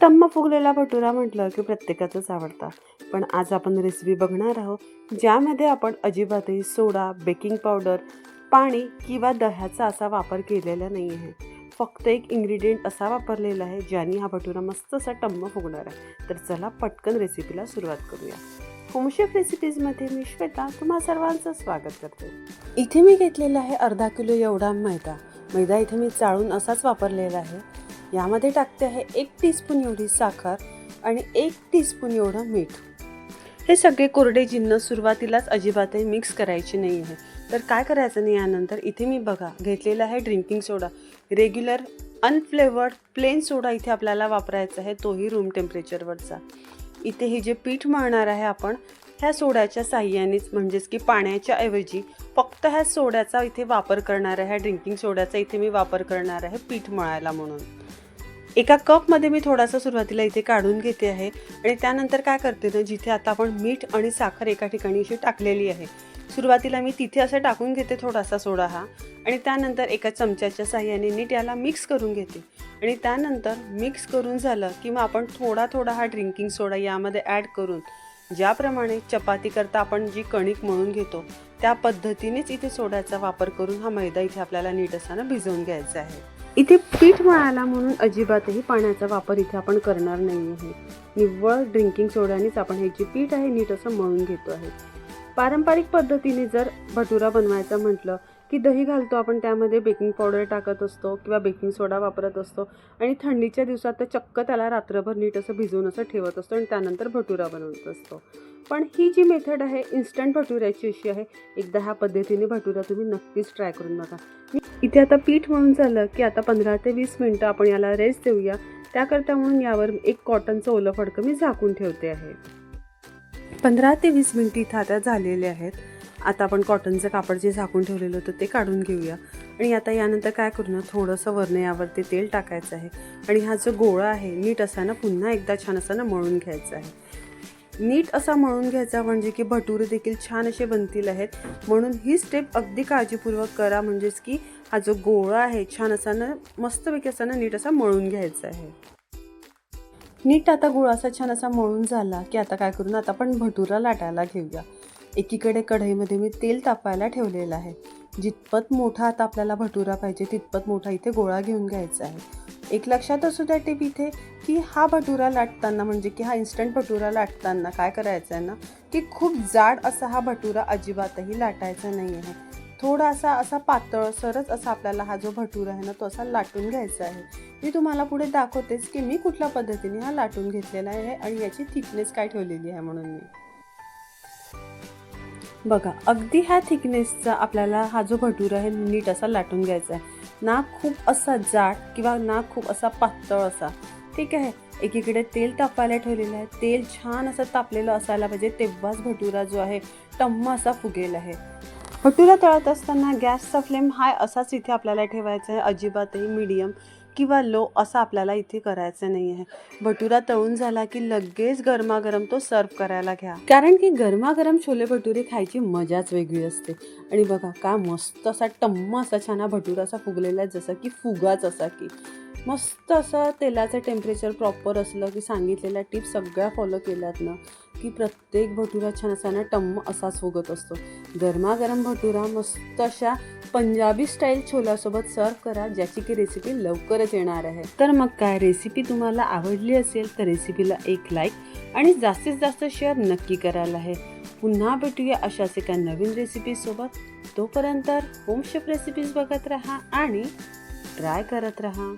टम्म फुगलेला भटुरा म्हटलं की प्रत्येकाचंच आवडता. पण आज आपण रेसिपी बघणार आहोत ज्यामध्ये आपण अजिबातही सोडा बेकिंग पावडर पाणी किंवा दह्याचा असा वापर केलेला नाही आहे. फक्त एक इंग्रेडियंट असा वापरलेला आहे ज्याने हा भटुरा मस्त असा टम्म फुगणार आहे. तर चला पटकन रेसिपीला सुरुवात करूया. होमशेफ रेसिपीजमध्ये मी श्वेता तुम्हा सर्वांचं स्वागत करते. इथे मी घेतलेला आहे अर्धा किलो एवढा मैदा. मैदा इथे मी चाळून असाच वापरलेला आहे. यामध्ये टाकते आहे एक टीस्पून एवढी साखर आणि एक टीस्पून एवढं मीठ. हे सगळे कोरडे जिन्नस सुरुवातीलाच अजिबातही मिक्स करायचे नाही आहे. तर काय करायचं नाही यानंतर इथे मी बघा घेतलेला आहे drinking soda regular unflavoured plain soda इथे आपल्याला वापरायचा आहे तोही रूम टेम्परेचरवरचा इथे हे जे पीठ मळणार आहे आपण ह्या सोड्याच्या साह्यानेच म्हणजेच की पाण्याच्या ऐवजी फक्त ह्या सोड्याचा इथे वापर करणार आहे ह्या ड्रिंकिंग सोड्याचा इथे मी वापर करणार आहे पीठ मळायला म्हणून. एका कपमध्ये मी थोडासा सुरुवातीला इथे काढून घेते आहे आणि त्यानंतर काय करते ना जिथे आता आपण मीठ आणि साखर एका ठिकाणी अशी टाकलेली आहे सुरुवातीला मी तिथे असं टाकून घेते थोडासा सोडा हा आणि त्यानंतर एका चमच्याच्या साह्याने नीट याला मिक्स करून घेते. आणि त्यानंतर मिक्स करून झालं की मग आपण थोडा थोडा हा ड्रिंकिंग सोडा यामध्ये ॲड करून ज्याप्रमाणे चपाती करता आपण जी कणिक मळून घेतो त्या पद्धतीनेच इथे सोड्याचा वापर करून हा मैदा इथे आपल्याला नीट असताना भिजवून घ्यायचा आहे. इथे पीठ मळायला म्हणून अजिबातही पाण्याचा वापर इथे आपण करणार नाही आहे निव्वळ ड्रिंकिंग सोड्यानेच आपण हे जे पीठ आहे नीट असं मळून घेतो आहे. पारंपरिक पद्धतीने जर भटुरा बनवायचा म्हटलं की दही घालतो आपण त्यामध्ये बेकिंग पावडर टाकत असतो किंवा बेकिंग सोडा वापरत असतो आणि थंडीच्या दिवसात तर चक्क त्याला रात्रभर नीट असं भिजवून असं ठेवत असतो आणि त्यानंतर भटुरा बनवत असतो. पण ही जी मेथड आहे इन्स्टंट भटुऱ्याची अशी आहे. एकदा ह्या पद्धतीने भटुरा तुम्ही नक्कीच ट्राय करून बघा. इथे आता पीठ म्हणून झालं की आता पंधरा ते वीस मिनटं आपण याला रेस्ट देऊया. त्याकरता म्हणून यावर एक कॉटनचं ओलं फडकं मी झाकून ठेवते आहे. पंधरा ते वीस मिनटं इथं आता झालेले आहेत. आता आपण कॉटनचं कापड जे झाकून ठेवलेलं होतं ते काढून घेऊया. आणि आता यानंतर काय करू ना थोडंसं वरनं यावरती तेल टाकायचं आहे. आणि हा जो गोळा आहे नीट असा ना पुन्हा एकदा छान असा ना मळून घ्यायचा आहे. नीट असा मळून घ्यायचा म्हणजे की भटुरे देखील छान असे बनतील आहेत. म्हणून ही स्टेप अगदी काळजीपूर्वक करा म्हणजेच की हा जो गोळा आहे छान असा ना मस्तपैकी असा ना नीट असा मळून घ्यायचा आहे. नीट आता गोळा असा छान असा मळून झाला की आता काय करू ना आता आपण भटुरा लाटायला घेऊया. एकीकडे कढईमध्ये मी तेल तापायला ठेवलेलं आहे. जितपत मोठा आता आपल्याला भटुरा पाहिजे तितपत मोठा इथे गोळा घेऊन घ्यायचा आहे. एक लक्षात असू द्या टिप इथे की हा भटुरा लाटताना म्हणजे की हा इन्स्टंट भटुरा लाटताना काय करायचं आहे ना की खूप जाड असा हा भटुरा अजिबातही लाटायचा नाही आहे थोडासा असा पातळसरच असा आपल्याला हा जो भटुरा आहे ना तो असा लाटून घ्यायचा आहे. मी तुम्हाला पुढे दाखवतेच की मी कुठल्या पद्धतीने हा लाटून घेतलेला आहे आणि याची थिकनेस काय ठेवलेली आहे म्हणून मी. बघा अगदी ह्या थिकनेसचा आपल्याला हा जो भटुरा आहे नीट असा लाटून घ्यायचा आहे. ना खूप असा जाड किंवा ना खूप असा पातळ असा. ठीक आहे? एकीकडे तेल तापायला ठेवलेलं आहे. तेल छान असं तापलेलं असायला पाहिजे तेव्हाच भटुरा जो आहे टम्म असा फुगेल आहे. भटुरा तळत असताना गॅसचा फ्लेम हाय असाच इथे आपल्याला ठेवायचा आहे. अजिबातही मीडियम किंवा लो असा आपल्याला इथे करायचं नाही आहे. भटुरा तळून झाला की लगेच गरमागरम तो सर्व करायला घ्या. कारण की गरमागरम छोले भटुरे खायची मजाच वेगळी असते. आणि बघा काय मस्त असा टम्म असा छान हा भटुरा असा फुगलेला आहे जसा की फुगाच असा की. मस्त असं तेलाचं टेम्परेचर प्रॉपर असलं की सांगितलेल्या टिप्स सगळ्या फॉलो केल्यात ना की प्रत्येक भटुरा छान असा ना टम्म असाच फुगत असतो. गरमागरम भटुरा मस्त अशा पंजाबी स्टाईल छोल्यासोबत सर्व करा ज्याची की रेसिपी लवकरच येणार आहे. तर मग काय रेसिपी तुम्हाला आवडली असेल तर रेसिपीला एक लाईक आणि जास्तीत जास्त शेअर नक्की करायला आहे. पुन्हा भेटूया अशाच एका नवीन रेसिपीसोबत तोपर्यंत होमशेफ रेसिपीज बघत राहा आणि ट्राय करत राहा.